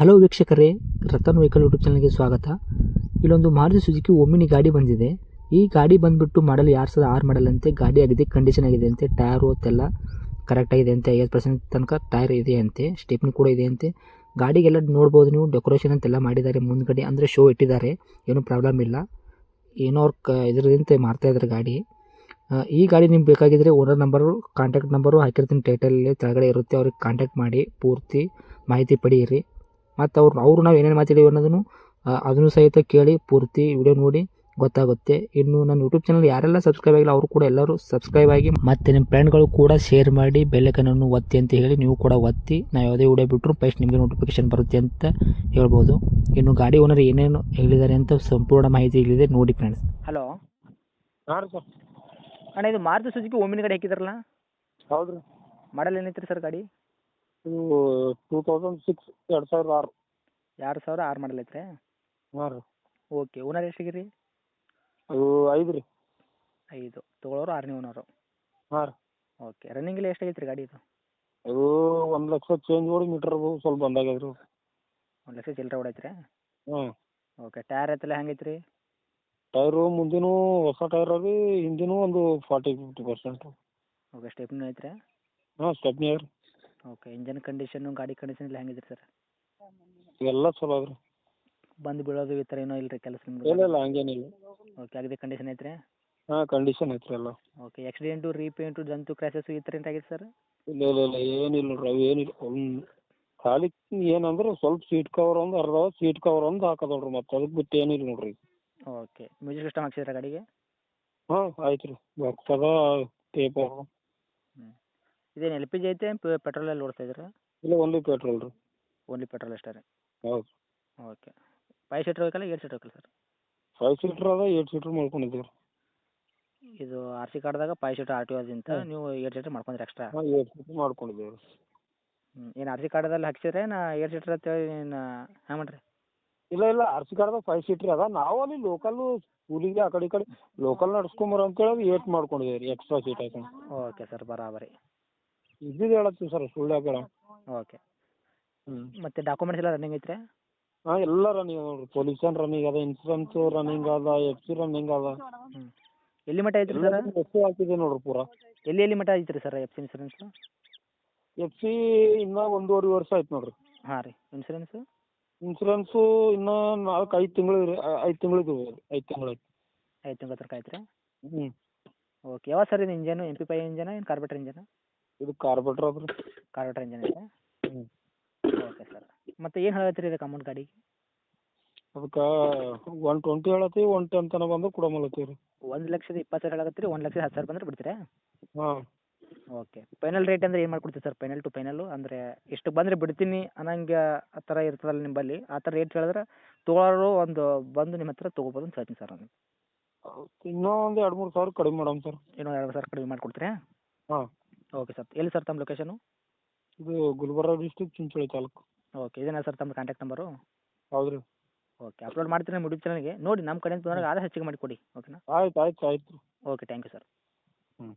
Hello ವೀಕ್ಷಕರೇ, Ratan vehicle YouTube ಚಾನಲ್ಗೆ ಸ್ವಾಗತ. ಇಲ್ಲೊಂದು ಮಾರುತಿ ಸುಜುಕಿ ಒಮ್ಮಿನಿ ಗಾಡಿ ಬಂದಿದೆ. ಈ ಗಾಡಿ ಬಂದುಬಿಟ್ಟು ಮಾಡಲು ಎರಡು ಸಾವಿರದ ಆರು ಮಾಡಲ್ ಅಂತೆ ಗಾಡಿ ಆಗಿದೆ ಕಂಡೀಷನ್ ಆಗಿದೆ ಅಂತೆ ಟೈರು ಕರೆಕ್ಟ್ ಆಗಿದೆ ಅಂತೆ, ಐವತ್ತು ಪರ್ಸೆಂಟ್ ತನಕ ಟೈರ್ ಇದೆ ಅಂತೆ ಸ್ಟೆಪ್ನಿ ಕೂಡ ಇದೆ ಅಂತೆ. ಗಾಡಿಗೆಲ್ಲ ನೋಡ್ಬೋದು ನೀವು ಡೆಕೋರೇಷನ್ ಅಂತೆಲ್ಲ ಮಾಡಿದ್ದಾರೆ ಮುಂದ್ಗಡೆ, ಅಂದರೆ ಶೋ ಇಟ್ಟಿದ್ದಾರೆ, ಏನೂ ಪ್ರಾಬ್ಲಮ್ ಇಲ್ಲ. ಏನೋ ಅವ್ರು ಕ ಇದರದಂತೆ ಮಾಡ್ತಾ ಇದ್ದಾರೆ ಗಾಡಿ. ಈ ಗಾಡಿ ನಿಮ್ಗೆ ಬೇಕಾಗಿದ್ದರೆ ಓನರ್ ನಂಬರು ಕಾಂಟ್ಯಾಕ್ಟ್ ನಂಬರು ಹಾಕಿರ್ತೀನಿ ಟೈಟಲಲ್ಲಿ ಕೆಳಗಡೆ ಇರುತ್ತೆ, ಅವ್ರಿಗೆ ಕಾಂಟ್ಯಾಕ್ಟ್ ಮಾಡಿ, ಪೂರ್ತಿ ಮಾಹಿತಿ ಪಡೆಯಿರಿ. ಮತ್ತು ಅವ್ರು ಅವರು ನಾವು ಏನೇನು ಮಾತಾಡೀವಿ ಅನ್ನೋದನ್ನು ಅದನ್ನು ಸಹಿತ ಕೇಳಿ ಪೂರ್ತಿ ವಿಡಿಯೋ ನೋಡಿ ಗೊತ್ತಾಗುತ್ತೆ. ಇನ್ನು ನನ್ನ ಯೂಟ್ಯೂಬ್ ಚಾನಲ್ ಯಾರೆಲ್ಲ ಸಬ್ಸ್ಕ್ರೈಬ್ ಆಗಿಲ್ಲ ಅವರು ಕೂಡ ಎಲ್ಲರೂ ಸಬ್ಸ್ಕ್ರೈಬ್ ಆಗಿ ಮತ್ತು ನಿಮ್ಮ ಫ್ರೆಂಡ್ಗಳು ಕೂಡ ಶೇರ್ ಮಾಡಿ ಬೆಲ್ಲೈಕನನ್ನು ಒತ್ತಿ ಅಂತ ಹೇಳಿ ನೀವು ಕೂಡ ಒತ್ತಿ ನಾವು ಯಾವುದೇ ವಿಡಿಯೋ ಬಿಟ್ಟರು ಫಸ್ಟ್ ನಿಮಗೆ ನೋಟಿಫಿಕೇಶನ್ ಬರುತ್ತೆ ಅಂತ ಹೇಳ್ಬೋದು. ಇನ್ನು ಗಾಡಿ ಓನರ್ ಏನೇನು ಹೇಳಿದ್ದಾರೆ ಅಂತ ಸಂಪೂರ್ಣ ಮಾಹಿತಿ ಇಲ್ಲಿದೆ ನೋಡಿ ಫ್ರೆಂಡ್ಸ್ ಹಲೋ ಹಾಂ ರೀ ಸರ್. ಅಣ್ಣ ಇದು ಮಾರುತಿ ಸುಜುಕಿ ಓಮಿನ ಗಾಡಿ ಹಾಕಿದ್ರಲ್ಲ? ಹೌದು ರೀ ಮಾಡಲ್ ಏನೈತ್ರಿ ಸರ್ ಗಾಡಿ? ಇದು ಟೂ ತೌಸಂಡ್ ಸಿಕ್ಸ್ ಎರಡು ಸಾವಿರದ ಆರು. ಎರಡು ಸಾವಿರ ಆರು ಮಾಡಲ್ ಐತ್ರಿ? ಹಾಂ ರೀ. ಓಕೆ ಓನರ್ ಎಷ್ಟಾಗಿರಿ ಅದು ಐದು ರೀ. ಐದು ತೊಗೊಳೋರು ಆರನೇ ಓನರು. ಹಾಂ ರೀ. ಓಕೆ ರನ್ನಿಂಗ್ ಎಲ್ಲ ಎಷ್ಟಾಗೈತೆ ರೀ ಗಾಡಿ ಇದು? ಅದು ಒಂದು ಲಕ್ಷ ಚೇಂಜ್ ಮಾಡಿ ಮೀಟರ್ ಸ್ವಲ್ಪ ಬಂದಾಗ್ಯದ ರೀ. ಒಂದು ಲಕ್ಷ ಚಿಲ್ಲರೆ ಹೊಡೈತ್ರಿ? ಹ್ಞೂ ಓಕೆ ಟೈರ್ ಐತಲ್ಲ ಹೆಂಗೈತೆ ರೀ ಟೈರು ಮುಂದಿನೂ ಹೊಸ ಟೈರ್ ರೀ ಹಿಂದಿನೂ ಒಂದು ಫಾರ್ಟಿ ಫಿಫ್ಟಿ ಪರ್ಸೆಂಟ್ ಓಕೆ ಸ್ಟೆಪ್ನೂ ಐತ್ರಿ? ಹಾಂ ಸ್ಟೆಪ್ನಿ ರೀ ಓಕೆ ಇಂಜನ್ ಕಂಡೀಷನ್ ಗಾಡಿ ಕಂಡೀಷನ್ ಎಲ್ಲ ಹೆಂಗಿದೆ ಸರ್ ಎಲ್ಲ ಚಲೋ ಅದ ರೀ ಬಂದು ಬೀಳೋದು ಈ ಥರ ಏನೋ ಇಲ್ಲ ರೀ ಕೆಲಸ ಇಲ್ಲ ನಿಮ್ದು ಇಲ್ಲ. ಹಂಗೇನಿಲ್ಲ ಓಕೆ ಅಗದಿ ಕಂಡೀಷನ್ ಐತ್ರಿ? ಹಾಂ ಕಂಡೀಷನ್ ಐತ್ರಿ ಎಲ್ಲ. ಓಕೆ ಆಕ್ಸಿಡೆಂಟು ರೀಪೇಂಟು ಜಂತು ಕ್ರ್ಯಾಸಸ್ಸು ಈ ಥರ ಏನು ಸರ್ ಇಲ್ಲ ಇಲ್ಲ ಇಲ್ಲ ಏನಿಲ್ಲ ನೋಡ್ರಿ ಅವು ಏನಿಲ್ಲ. ಒಂದು ಖಾಲಿ ಏನಂದ್ರೆ ಸ್ವಲ್ಪ ಸೀಟ್ ಕವರ್ ಒಂದು ಅರ್ಧ ಸೀಟ್ ಕವರ್ ಒಂದು ಹಾಕದ ನೋಡ್ರಿ ಮತ್ತೆ ಅದಕ್ಕೆ ಬಿಟ್ಟು ಏನಿಲ್ಲ ನೋಡ್ರಿ. ಓಕೆ ಮ್ಯೂಸಿಕ್ ಸಿಸ್ಟಮ್ ಹಾಕ್ಸಿದ್ರೆ ಗಾಡಿಗೆ? ಹಾಂ ಆಯ್ತು ರೀ ಬಾಕ್ಸ್ ಅದ ಟೇಪ್ ಅದ. ಇದೇನು ಎಲ್ ಪಿ ಜಿ ಐತೆ ಪೆಟ್ರೋಲಲ್ಲಿ ಓಡಿಸ್ತಾ ಇದ್ದೀರಾ? ಇಲ್ಲ ಓನ್ಲಿ ಪೆಟ್ರೋಲ್ ರೀ. ಓನ್ಲಿ ಪೆಟ್ರೋಲ್ ಅಷ್ಟೇ ರೀ? ಹೌದು. ಓಕೆ ಫೈವ್ ಸೀಟ್ರ್ ಬೇಕಲ್ಲ ಏಟ್ ಸೀಟ್ರ್ ಬೇಕಲ್ಲ ಸರ್? ಫೈವ್ ಸೀಟ್ರ್ ಅದ ಏಟ್ ಸೀಟ್ರ್ ಮಾಡ್ಕೊಂಡಿದ್ದೀವಿ ರೀ. ಇದು ಆರ್ ಸಿ ಕಾರ್ಡ್ದಾಗ ಫೈವ್ ಸೀಟ್ರ್ ಆರ್ ಟಿ ಹ್ಮ್. ನೀವು ಏಟ್ ಸೀಟ್ರ್ ಮಾಡ್ಕೊಂಡ್ರಿ ಎಕ್ಸ್ಟ್ರಾ ಹಾಂ ಏಟ್ ಸೀಟ್ರ್ ಮಾಡ್ಕೊಂಡಿದ್ದೀವಿ ರೀ. ಏನು ಆರ್ ಸಿ ಕಾರ್ಡದಲ್ಲಿ ಹಾಕ್ಸಿದ್ರೆ ನಾ ಏಟ್ ಸೀಟ್ರ್ ಅಂತೇಳಿ ಏನು ಹಾಂ ಮಾಡ್ರಿ? ಇಲ್ಲ ಇಲ್ಲ ಆರ್ ಸಿ ಕಾರ್ಡ್ದಾಗ ಫೈವ್ ಸೀಟ್ರ್ ಅದ. ನಾವು ಅಲ್ಲಿ ಲೋಕಲ್ ಸ್ಕೂಲಿಗೆ ಆ ಕಡೆ ಈ ಕಡೆ ಲೋಕಲ್ ನಡ್ಸ್ಕೊಂಬರ ಅಂತೇಳಿ ಏಟ್ ಮಾಡ್ಕೊಂಡಿದ್ದೀವಿ ರೀ ಎಕ್ಸ್ಟ್ರಾ ಸೀಟ್ ಹಾಕೊಂಡು ಓಕೆ ಸರ್ ಬರಾಬರಿ. ಇದ್ದಿದ್ದು ಹೇಳತ್ತೀವಿ ಸರ್ ಸುಳ್ಳು ಹಾಕಲ್ಲ ಓಕೆ. ಹ್ಞೂ ಮತ್ತು ಡಾಕ್ಯುಮೆಂಟ್ಸ್ ಎಲ್ಲ ರನ್ನಿಂಗ್ ಐತ್ರಿ? ಹಾಂ ಎಲ್ಲ ರನ್ನಿಂಗ್ ನೋಡ್ರಿ. ಪೊಲ್ಯೂಷನ್ ರನ್ನಿಂಗ್ ಅದ ಇನ್ಸೂರೆನ್ಸ್ ರನ್ನಿಂಗ್ ಅದ ಎಫ್ ಸಿ ರನ್ನಿಂಗ್ ಅದ. ಹ್ಞೂ ಎಲ್ಲಿ ಮಟ್ಟ ಐತ್ರಿ ಸರ್ ಎಫ್ ಸಿ ಹಾಕಿದೆ ನೋಡ್ರಿ ಪೂರಾ. ಎಲ್ಲಿ ಎಲ್ಲಿ ಮಟ್ಟ ಐತ್ರಿ sir F C insurance F C ಇನ್ನೂ ಒಂದೂವರೆ ವರ್ಷ ಆಯ್ತು ನೋಡ್ರಿ. ಹಾಂ ರೀ. ಇನ್ಸೂರೆನ್ಸ್ ಇನ್ಸೂರೆನ್ಸು ಇನ್ನೂ ನಾಲ್ಕು ಐದು ತಿಂಗಳು ಐದು ತಿಂಗಳು ಐದು ತಿಂಗಳು ಆಯ್ತು. ಐದು ತಿಂಗಳ ತನಕ ಐತ್ರಿ ಹ್ಞೂ ಓಕೆ. ಯಾವ ಸರ್ ಇದು ಇಂಜನು ಎಂ ಪಿ ಪೈ ಇಂಜನ ಏನು ಕಾರ್ಬೆಟ್ರ್ ಇಂಜನ ಇದು ಕಾರ್ಬೇಟ್ರ್ ಅದ ರೀ ಕಾರ್ಬೇಟ್ರ್ ಇಂಜನ್ ಐತೆ ಹ್ಞೂ ಓಕೆ ಸರ್ ಮತ್ತೆ ಏನು ಹೇಳತ್ತೀರಿ ಇದಕ್ಕೆ ಅಮೌಂಟ್ ಗಾಡಿಗೆ? ಅದಕ್ಕೆ ಒನ್ ಟ್ವೆಂಟಿ ಹೇಳತ್ತೀವಿ ಒನ್ ಟೆನ್ ತನಕ ಬಂದು ಕೊಡಮಲತ್ತೀವಿ ರೀ ಒಂದು ಲಕ್ಷದ ಇಪ್ಪತ್ತು ಸಾವಿರ ಹೇಳಕತ್ತೀರಿ ಒಂದು ಲಕ್ಷದ ಹತ್ತು ಸಾವಿರ ಬಂದ್ರೆ ಬಿಡ್ತೀರಾ? ಹಾಂ. ಓಕೆ ಫೈನಲ್ ರೇಟ್ ಅಂದ್ರೆ ಏನು ಮಾಡ್ಕೊಡ್ತೀವಿ ಸರ್ ಫೈನಲ್ ಟು ಫೈನಲ್ ಅಂದರೆ ಇಷ್ಟು ಬಂದ್ರೆ ಬಿಡ್ತೀನಿ ಅನ್ನಂಗೆ ಆ ಥರ ಇರ್ತದಲ್ಲ ನಿಮ್ಮಲ್ಲಿ ಆ ಥರ ರೇಟ್ ಹೇಳಿದ್ರೆ ತೊಗೊಳೋರು ಒಂದು ಬಂದು ನಿಮ್ಮ ಹತ್ರ ತೊಗೋಬೋದು ಅಂತ ಹೇಳ್ತೀನಿ ಸರ್ ನಾನು. ಇನ್ನೂ ಒಂದು ಎರಡು ಮೂರು ಸಾವಿರ ಕಡಿಮೆ ಮಾಡೋಣ ಸರ್ ಇನ್ನೊಂದು ಎರಡು ಸಾವಿರ ಕಡಿಮೆ ಮಾಡಿಕೊಡ್ತೀರಾ? ಹಾಂ. Okay sir. ಎಲ್ಲಿ ಸರ್ ತಮ್ಮ ಲೊಕೇಶನು ಇದು ಗುಲ್ಬರ್ಗ ಡಿಸ್ಟಿಕ್ ಚಿಂಚೋಳಿ ತಾಲೂಕು. ಓಕೆ ಇದೇನಾ ಸರ್ ತಮ್ಮ ಕಾಂಟ್ಯಾಕ್ಟ್ ನಂಬರು ಹೌದು ರೀ. ಓಕೆ ಅಪ್ಲೋಡ್ ಮಾಡ್ತೀನಿ ನಮ್ಮ ಯೂಟ್ಯೂಬ್ ಚಾನಲ್ಗೆ ನೋಡಿ ನಮ್ಮ ಕಡೆಯಿಂದ ಬಂದಾಗ ಆದಷ್ಟು ಹೆಚ್ಚಿಗೆ ಮಾಡಿಕೊಡಿ ಓಕೆನಾ ಆಯ್ತು ಆಯ್ತು ಆಯ್ತು ಓಕೆ ಥ್ಯಾಂಕ್ ಯು ಸರ್ ಹ್ಞೂ